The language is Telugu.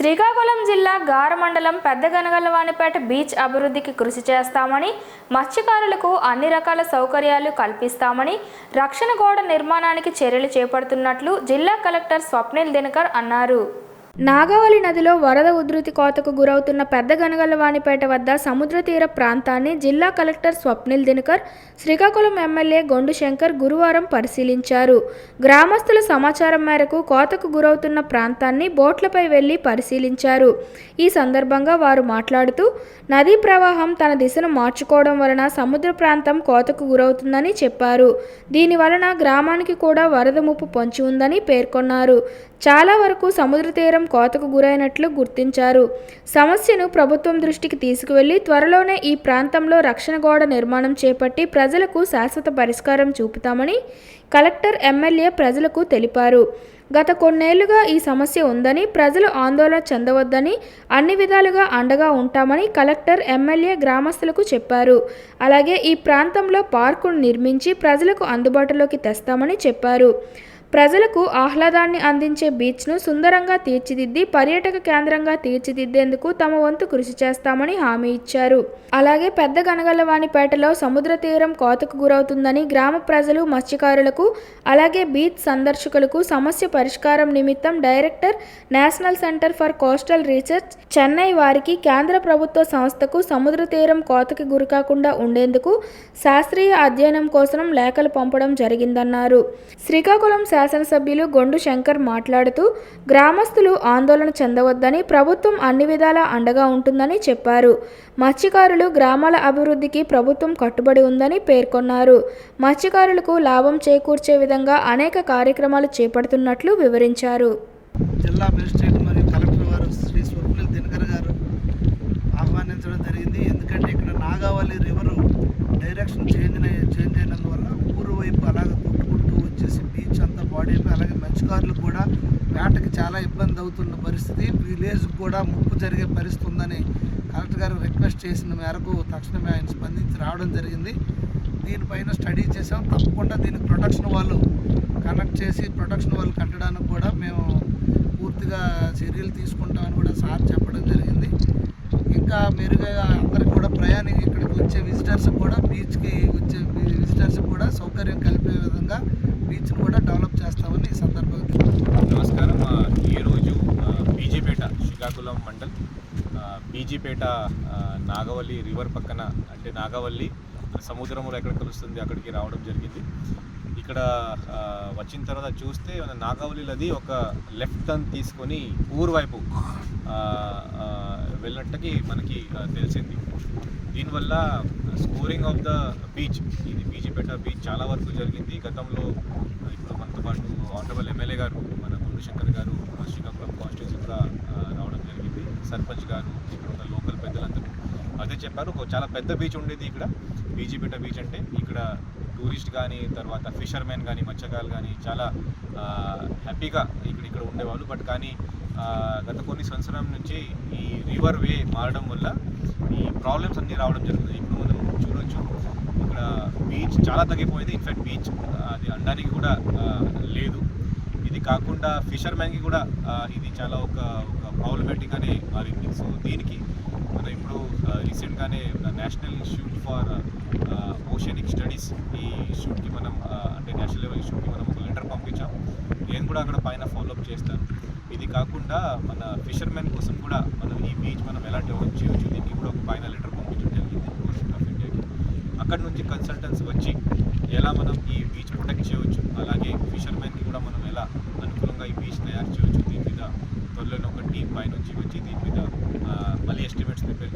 శ్రీకాకుళం జిల్లా గార మండలం పెద్దగనగలవానిపేట బీచ్ అభివృద్ధికి కృషి చేస్తామని మత్స్యకారులకు అన్ని రకాల సౌకర్యాలు కల్పిస్తామని రక్షణ గోడ నిర్మాణానికి చర్యలు చేపడుతున్నట్లు జిల్లా కలెక్టర్ స్వప్నిల్ దినకర్ అన్నారు. నాగావళి నదిలో వరద ఉధృతి కోతకు గురవుతున్న పెద్ద గనగలవాణిపేట వద్ద సముద్ర తీర ప్రాంతాన్ని జిల్లా కలెక్టర్ స్వప్నిల్ దినకర్ శ్రీకాకుళం ఎమ్మెల్యే గొండు శంకర్ గురువారం పరిశీలించారు. గ్రామస్తుల సమాచారం మేరకు కోతకు గురవుతున్న ప్రాంతాన్ని బోట్లపై వెళ్ళి పరిశీలించారు. ఈ సందర్భంగా వారు మాట్లాడుతూ నదీ ప్రవాహం తన దిశను మార్చుకోవడం వలన సముద్ర ప్రాంతం కోతకు గురవుతుందని చెప్పారు. దీని వలన గ్రామానికి కూడా వరద ముప్పు పొంచి ఉందని పేర్కొన్నారు. చాలా వరకు సముద్ర తీరం కోతకు గురైనట్లు గుర్తించారు. సమస్యను ప్రభుత్వం దృష్టికి తీసుకువెళ్ళి త్వరలోనే ఈ ప్రాంతంలో రక్షణ గోడ నిర్మాణం చేపట్టి ప్రజలకు శాశ్వత పరిష్కారం చూపుతామని కలెక్టర్ ఎమ్మెల్యే ప్రజలకు తెలిపారు. గత కొన్నేళ్ళుగా ఈ సమస్య ఉందని ప్రజలు ఆందోళన చెందవద్దని అన్ని విధాలుగా అండగా ఉంటామని కలెక్టర్ ఎమ్మెల్యే గ్రామస్తులకు చెప్పారు. అలాగే ఈ ప్రాంతంలో పార్కును నిర్మించి ప్రజలకు అందుబాటులోకి తెస్తామని చెప్పారు. ప్రజలకు ఆహ్లాదాన్ని అందించే బీచ్ను సుందరంగా తీర్చిదిద్ది పర్యాటక కేంద్రంగా తీర్చిదిద్దేందుకు తమ వంతు కృషి చేస్తామని హామీ ఇచ్చారు. అలాగే పెద్ద గనగలవానిపేటలో సముద్ర తీరం కోతకు గురవుతుందని గ్రామ ప్రజలు మత్స్యకారులకు అలాగే బీచ్ సందర్శకులకు సమస్య పరిష్కారం నిమిత్తం director national centre for coastal research Chennai వారికి కేంద్ర ప్రభుత్వ సంస్థకు సముద్ర తీరం కోతకి గురికాకుండా ఉండేందుకు శాస్త్రీయ అధ్యయనం కోసం లేఖలు పంపడం జరిగిందన్నారు. శ్రీకాకుళం శాసనసభ్యులు గొండు శంకర్ మాట్లాడుతూ గ్రామస్తులు ఆందోళన చెందవద్దని ప్రభుత్వం అన్ని విధాలా అండగా ఉంటుందని చెప్పారు. మత్స్యకారులు గ్రామాల అభివృద్ధికి ప్రభుత్వం కట్టుబడి ఉందని పేర్కొన్నారు. మత్స్యకారులకు లాభం చేకూర్చే విధంగా అనేక కార్యక్రమాలు చేపడుతున్నట్లు వివరించారు. జిల్లా మేజిస్ట్రేట్ మరియు కలెక్టర్ వారు శ్రీ స్వప్నిల్ దినకర్ గారు ఆహ్వానించడం జరిగింది ఎందుకంటే ఇక్కడ నాగావళి రివర్ డైరెక్షన్ చేంజ్ అయి- చేంజ్ అయినందువల్ల ఊరు వైపు అలాగ కొట్టుకుంటూ వచ్చేసి బీచ్ అలాగే మత్స్యకారులకు కూడా వేటకి చాలా ఇబ్బంది అవుతున్న పరిస్థితి. విలేజ్ కూడా ముప్పు జరిగే పరిస్థితి ఉందని కలెక్టర్ గారు రిక్వెస్ట్ చేసిన మేరకు తక్షణమే ఆయన స్పందించి రావడం జరిగింది. దీనిపైన స్టడీ చేసాం తప్పకుండా దీనికి ప్రొటెక్షన్ వాళ్ళు కనెక్ట్ చేసి ప్రొటెక్షన్ వాళ్ళు కట్టడానికి కూడా మేము పూర్తిగా చర్యలు తీసుకుంటామని కూడా సార్ చెప్పడం జరిగింది. ఇంకా మెరుగ్గా అందరికి కూడా ప్రయాణి ఇక్కడికి వచ్చే విజిటర్స్ కూడా బీచ్కి వచ్చే విజిటర్స్ కూడా సౌకర్యం కలిపే విధంగా బీచ్ను కూడా డెవలప్ చేస్తామని ఈ సందర్భంగా నమస్కారం. ఈరోజు బీజీపేట శ్రీకాకుళం మండల్ బీజీపేట నాగవల్లి రివర్ పక్కన అంటే నాగవల్లి సముద్రంలో ఎక్కడ కలుస్తుంది అక్కడికి రావడం జరిగింది. ఇక్కడ వచ్చిన తర్వాత చూస్తే మన నాగవల్లి ఒక లెఫ్ట్ టర్న్ తీసుకొని ఊరు వైపు వెళ్ళినట్టుకి మనకి తెలిసింది. దీనివల్ల స్కోరింగ్ ఆఫ్ ద బీచ్ ఇది బీజీపేట బీచ్ చాలా వరకు జరిగింది. గతంలో ఇప్పుడు మనతో పాటు ఆనరబుల్ ఎమ్మెల్యే గారు మన గుండుశంకర్ గారు శ్రీకాకుళం కాన్స్టిట్యూన్సీ కూడా రావడం జరిగింది. సర్పంచ్ గారు ఇక్కడ ఉన్న లోకల్ పెద్దలందరూ అదే చెప్పారు చాలా పెద్ద బీచ్ ఉండేది ఇక్కడ. బీజీపేట బీచ్ అంటే ఇక్కడ టూరిస్ట్ కానీ తర్వాత ఫిషర్మెన్ కానీ మత్స్యకారులు కానీ చాలా హ్యాపీగా ఇక్కడ ఇక్కడ ఉండేవాళ్ళు. బట్ కానీ గత కొన్ని సంవత్సరం నుంచి ఈ రివర్ వే మారడం వల్ల ఈ ప్రాబ్లమ్స్ అన్నీ రావడం జరుగుతుంది. ఇప్పుడు మనం చూడొచ్చు. ఇక్కడ బీచ్ చాలా తగ్గిపోయింది. ఇన్ఫాక్ట్ బీచ్ అది అనడానికి కూడా లేదు. ఇది కాకుండా ఫిషర్మెన్కి కూడా ఇది చాలా ఒక ఒక ప్రాబ్లమేటిక్ అనే మారింది. సో దీనికి అనగానే national institute for oceanic studies ఈ ఇన్స్టిట్యూట్కి మనం అంటే నేషనల్ లెవెల్ ఇన్స్టిట్యూట్కి మనం ఒక లెటర్ పంపించాం నేను కూడా అక్కడ పైన ఫాలోఅప్ చేస్తాను. ఇది కాకుండా మన ఫిషర్మెన్ కోసం కూడా మనం ఈ బీచ్ మనం ఎలా డెవలప్ చేయవచ్చు దీనికి కూడా ఒక పైన లెటర్ పంపించడం జరిగింది గవర్నమెంట్ ఆఫ్ ఇండియాకి. అక్కడ నుంచి కన్సల్టెన్స్ వచ్చి ఎలా మనం ఈ బీచ్ ప్రొటెక్ట్ చేయవచ్చు అలాగే ఫిషర్మెన్కి కూడా మనం ఎలా అనుకూలంగా ఈ బీచ్ తయారు చేయవచ్చు దీని మీద త్వరలోనే ఒక టీం పైన వచ్చి వచ్చి దీని మీద మళ్ళీ ఎస్టిమేట్స్ ప్రిపేర్